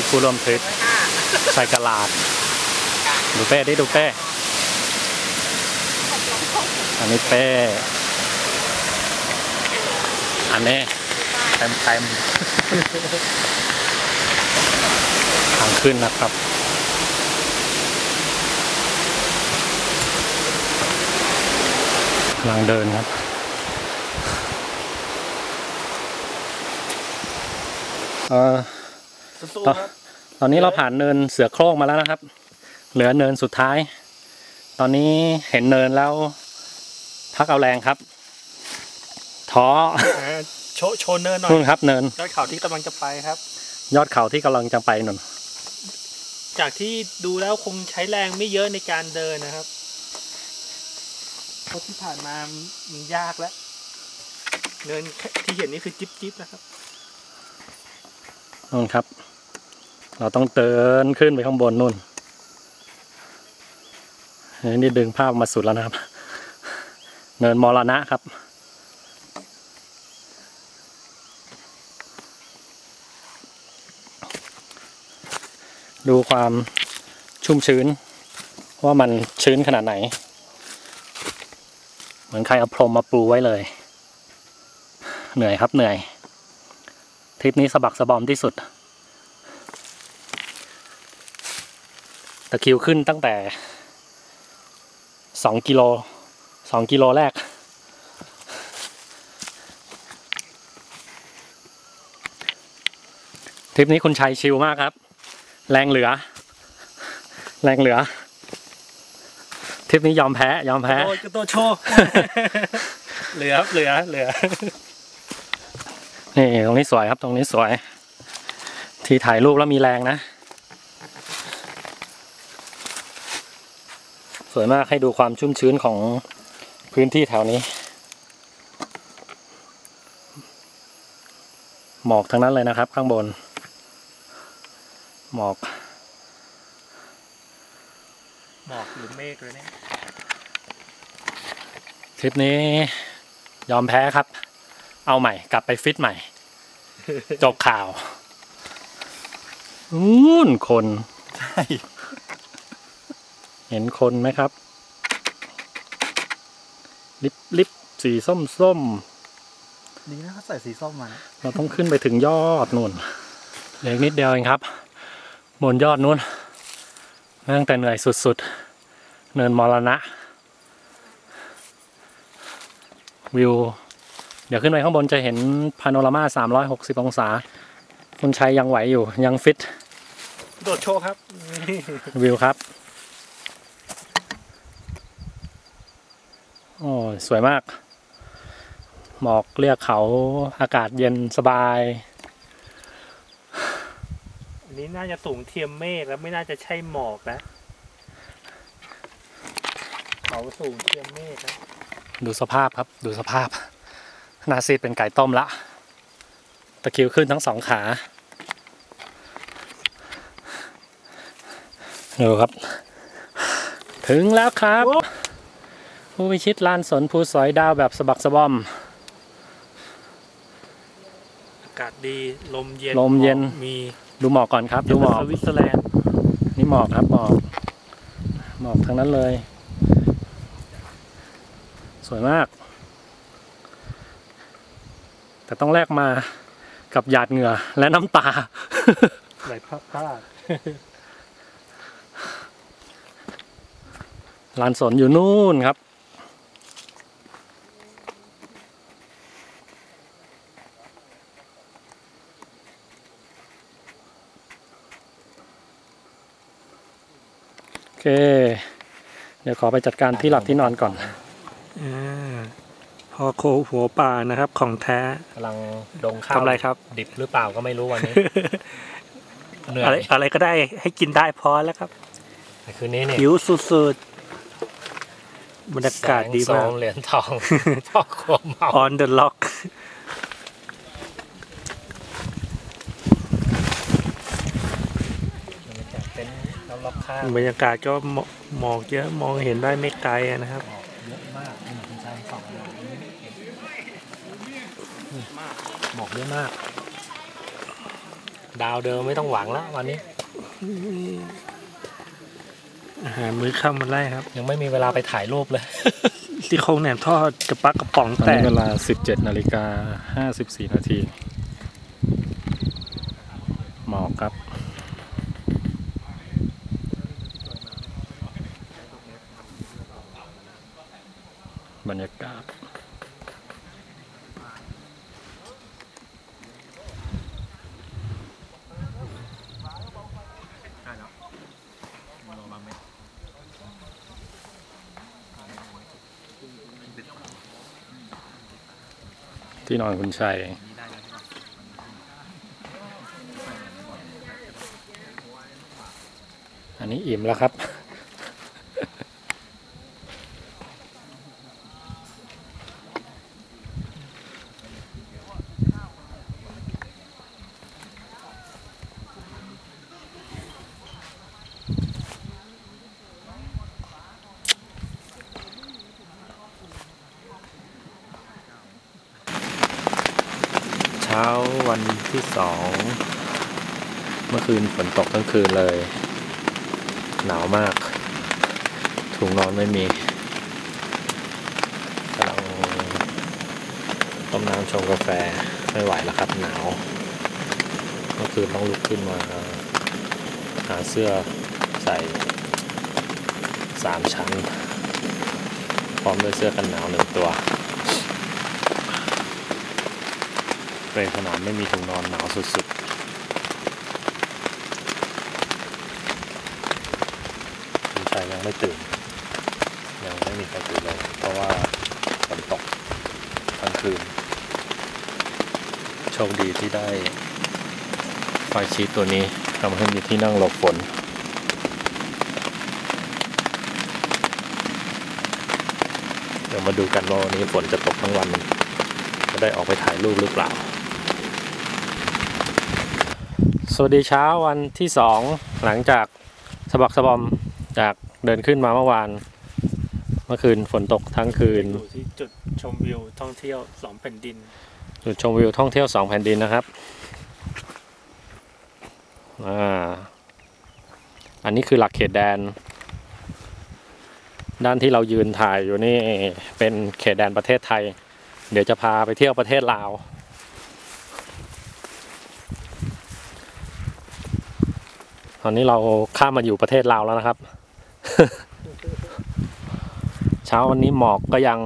ชิกผู้ร่วมทริปใส่กระลาด ดูเป้ดิดูเป้ อันนี้เป้ อันนี้เต็มเต็มๆทางขึ้นนะครับกำลังเดินครับเออ สู้ตอนๆครับตอนนี้เราผ่านเนินเสือโคร่งมาแล้วนะครับ เหลือเนินสุดท้าย ตอนนี้เห็นเนินแล้ว พักเอาแรงครับ ท้ออ่าโชว์โชว์เนินหน่อยนู่นครับเนินยอดเขาที่กำลังจะไปครับ ยอดเขาที่กำลังจะไปนุ่นจากที่ดูแล้วคงใช้แรงไม่เยอะในการเดินนะครับเพราะที่ผ่านมามันยากแล้ว เนินที่เห็นนี่คือจิ๊บจิ๊บนะครับนู่นครับ เราต้องเดินขึ้นไปข้างบนนู่นนี่ดึงภาพมาสุดแล้วนะครับ เนินมรณะครับ ดูความชุ่มชื้น ว่ามันชื้นขนาดไหน เหมือนใครเอาพรมมาปูไว้เลย เหนื่อยครับเหนื่อย ทริปนี้สะบักสะบอมที่สุด ตะคริวขึ้นตั้งแต่สองกิโลสองกิโลแรก ทริปนี้คุณชัยชิลมากครับ แรงเหลือ แรงเหลือ ทริปนี้ยอมแพ้ ยอมแพ้โอ้ยกระโตโชว์เหลือครับเหลือเหลือนี่ตรงนี้สวยครับตรงนี้สวย ที่ถ่ายรูปแล้วมีแรงนะ สวยมากให้ดูความชุ่มชื้นของพื้นที่แถวนี้ หมอกทั้งนั้นเลยนะครับ ข้างบน หมอก หมอกหรือเมฆเลยเนี่ยทริปนี้ยอมแพ้ครับ เอาใหม่ กลับไปฟิตใหม่ จบข่าวนู่นคน ใช่ เห็นคนไหมครับ ลิปลิปสีส้มส้มดีนะเขาใส่สีส้มมาๆเราต้องขึ้นไปถึงยอดนู่นเหลืออีกนิดเดียวเองครับ บนยอดนู่นตั้งแต่เหนื่อยสุดๆ เนินมรณะ วิว เดี๋ยวขึ้นไปข้างบนจะเห็นพาโนรามา 360 องศา คุณชัยยังไหวอยู่ยังฟิต โดดโชว์ครับ วิวครับ โอ้ยสวยมาก หมอกเรียกเขาอากาศเย็นสบาย อันนี้น่าจะสูงเทียมเมฆแล้วไม่น่าจะใช่หมอกนะ เขาสูงเทียมเมฆนะดูสภาพครับ ดูสภาพหนาซีดเป็นไก่ต้มละ ตะคริวขึ้นทั้งสองขา ดูครับ ถึงแล้วครับ ผู้พิชิตลานสนภูสอยดาวแบบสะบักสะบอม อากาศดีลมเย็นลมเย็นหอกมีดูหมอกก่อนครับ ดูหมอกสวิตเซอร์แลนด์นี่หมอกครับหมอกหมอกทั้งนั้นเลย สวยมาก แต่ต้องแลกมากับหยาดเหงื่อและน้ำตาไหลพลาดพลาดลานสนอยู่นู่นครับ เค เดี๋ยวขอไปจัดการที่หลับที่นอนก่อนอ่าพอโคหัวป่านะครับ ของแท้กำลังดงข้าวทำอะไรครับ ดิบหรือเปล่าก็ไม่รู้วันนี้เหนื่ออะไรยอะไรก็ได้ให้กินได้พอแล้วครับแต่คืนนี้เนี่ยหิวสุดๆบรรยากาศดีแสมางกโสเหรียญทองพ่อครัวเมา on the lock เป็นเราล็อก ข้างบรรยากาศก็หมอกหมอกเยอะมองเห็นได้ไม่ไกลอะนะครับเยอะมากนี่คุณชายสองหมอกเยอะมาก ดาวเดิมไม่ต้องหวังแล้ววันนี้อาหารมื้อค่ำมาไล่ครับ ยังไม่มีเวลาไปถ่ายรูปเลยที่โครงแหนมทอดกับปลากระป๋องตอนแตนี้กเวลา 17นาฬิกา54นาทีหมอกครับ บรรยากาศ ที่นอนคุณชัยอันนี้อิ่มแล้วครับ ช้าวันที่สอง เมื่อคืนฝนตกทั้งคืนเลย หนาวมาก ถุงนอนไม่มีกำลังต้มน้ำชงกาแฟไม่ไหวแล้วครับหนาว เมื่อคืนต้องลุกขึ้นมา หาเสื้อใส่สามชั้น พร้อมด้วยเสื้อกันหนาวหนึ่งตัว เปรย์ขนอนไม่มีถุงนอนหนาวสุดๆคุณชายยังไม่ตื่น ยังไม่มีใครตื่นเลย เพราะว่าฝนตกทั้งคืน โชคดีที่ได้ไฟชีตตัวนี้ทำให้มีที่นั่งหลบฝนเดี๋ยวมาดูกันว่าวันนี้ฝนจะตกทั้งวัน จะได้ออกไปถ่ายรูปหรือเปล่า สวัสดีเช้าวันที่สองหลังจากสะบักสะบอมจากเดินขึ้นมาเมื่อวาน เมื่อคืนฝนตกทั้งคืนอยู่ที่จุดชมวิวท่องเที่ยวสองแผ่นดิน จุดชมวิวท่องเที่ยวสองแผ่นดินนะครับอ่าอันนี้คือหลักเขตแดน ด้านที่เรายืนถ่ายอยู่นี่เป็นเขตแดนประเทศไทย เดี๋ยวจะพาไปเที่ยวประเทศลาว ตอนนี้เราข้ามมาอยู่ประเทศลาวแล้วนะครับ เช้าวันนี้หมอกก็ยัง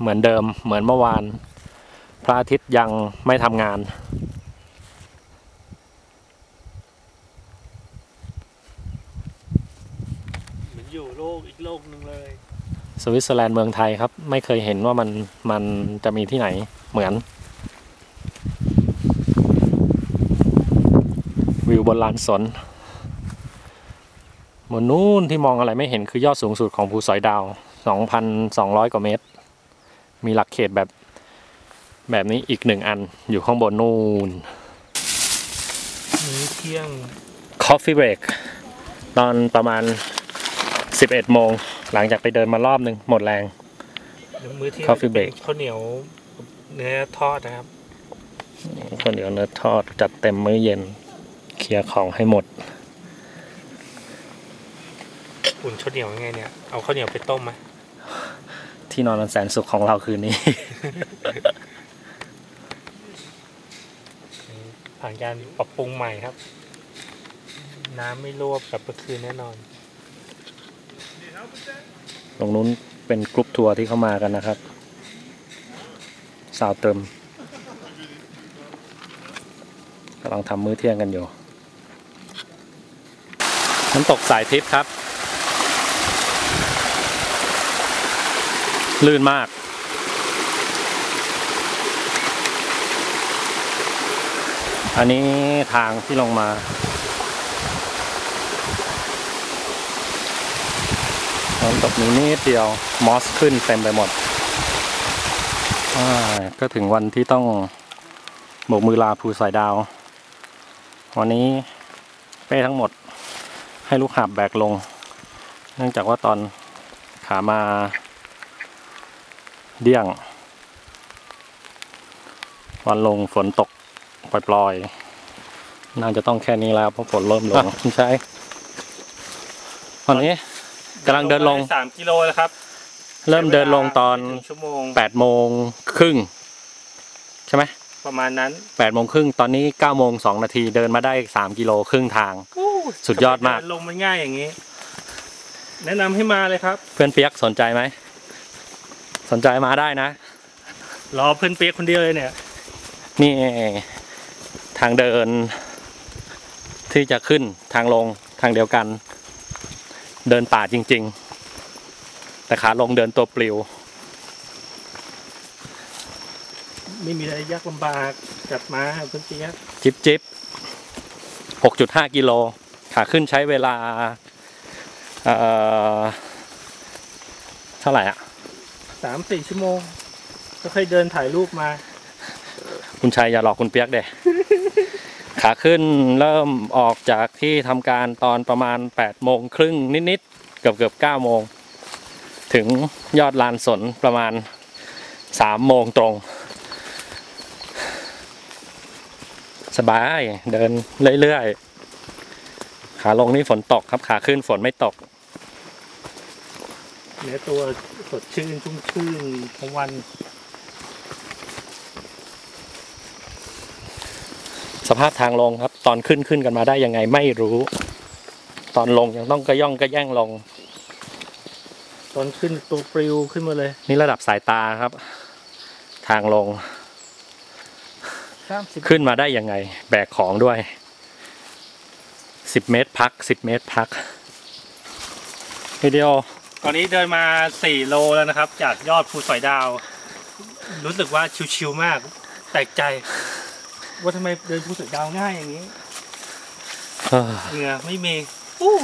เหมือนเดิมเหมือนเมื่อวาน พระอาทิตย์ยังไม่ทำงาน เหมือนอยู่โลกอีกโลกหนึ่งเลย สวิตเซอร์แลนด์เมืองไทยครับ ไม่เคยเห็นว่ามันมันจะมีที่ไหนเหมือน วิวบนลานสน บนนู้นที่มองอะไรไม่เห็นคือยอดสูงสุดของภูสอยดาว 2,200 กว่าเมตร มีหลักเขตแบบแบบนี้อีกหนึ่งอันอยู่ข้างบนนู่นมื้อเที่ยง Coffee Break ตอนประมาณ 11 โมง หลังจากไปเดินมารอบหนึ่งหมดแรง มื้อเที่ยง Coffee break ข้าวเหนียวเนื้อทอดนะครับข้าวเหนียวเนื้อทอดจัดเต็มมื้อเย็น เคลียร์ของให้หมด อุ่นข้าวเหนียวยังไงเนี่ย เอาข้าวเหนียวไปต้มไหมที่นอนอันแสนสุขของเราคืนนี้ ผ่านการปรับปรุงใหม่ครับ น้ำไม่รั่วแบบเมื่อคืนแน่นอน ตรงนู้นเป็นกรุ๊ปทัวร์ที่เข้ามากันนะครับ สาวเติมกำลังทำมื้อเที่ยงกันอยู่น้ำตกสายทิพย์ครับ ลื่นมากอันนี้ทางที่ลงมา น้ำตกนี้นิดเดียว มอสขึ้นเต็มไปหมด ก็ถึงวันที่ต้องโบกมือลาภูสายดาว วันนี้เป้ทั้งหมดให้ลูกหาบแบกลง เนื่องจากว่าตอนขามา เดี่ยง วันลงฝนตกปล่อยๆ น่าจะต้องแค่นี้แล้วเพราะฝนเริ่มลงคุณชายตอนนี้กำลังเดินลงสามกิโลแล้วครับ เริ่มเดินลงตอนใช้เวลาไม่ถึงชั่วโมงแปดโมงครึ่งใช่ไหมประมาณนั้นแปดโมงครึ่งตอนนี้เก้าโมงสองนาทีเดินมาได้สามกิโลครึ่งทาง สุดยอดมากทำไเนลงมันง่ายอย่างนี้ แนะนำให้มาเลยครับ เพื่อนเปียกสนใจไหม สนใจมาได้นะ รอเพื่อนเปียกคนเดียวเลยเนี่ย นี่ทางเดิน ที่จะขึ้นทางลงทางเดียวกัน เดินป่าจริง ๆ แต่ขาลงเดินตัวปลิว ไม่มีอะไรยากลำบากจัดมาเพื่อนเปียกจิบจิบหกจุดห้ากิโลขาขึ้นใช้เวลาเอ่อเท่าไหร่อะ สามสี่ชั่วโมง ก็ค่อยเดินถ่ายรูปมา คุณชัยอย่าหลอกคุณเปียกเด้ ขาขึ้นเริ่มออกจากที่ทำการตอนประมาณ8ปดโมงครึ่งนิดๆ เกือบเกือบเก้าโมง ถึงยอดลานสนประมาณสามโมงตรง สบายเดินเรื่อยๆ ขาลงนี่ฝนตกครับขาขึ้นฝนไม่ตก เนื้อตัวสดชื่นชุ่มชื่นทั้งวัน สภาพทางลงครับ ตอนขึ้นขึ้นกันมาได้ยังไงไม่รู้ ตอนลงยังต้องกระย่องกระแย่งลง ตอนขึ้นตัวปลิวขึ้นมาเลย นี่ระดับสายตาครับ ทางลงสามสิบขึ้นมาได้ยังไง แบกของด้วยสิบเมตรพักสิบเมตรพักวิดีโอ ตอนนี้เดินมาสี่โลแล้วนะครับ จากยอดภูสอยดาว รู้สึกว่าชิวๆมากแปลกใจ ว่าทำไมเดินภูสอยดาวง่ายอย่างนี้เอ้อเหงื่อไม่มีอู้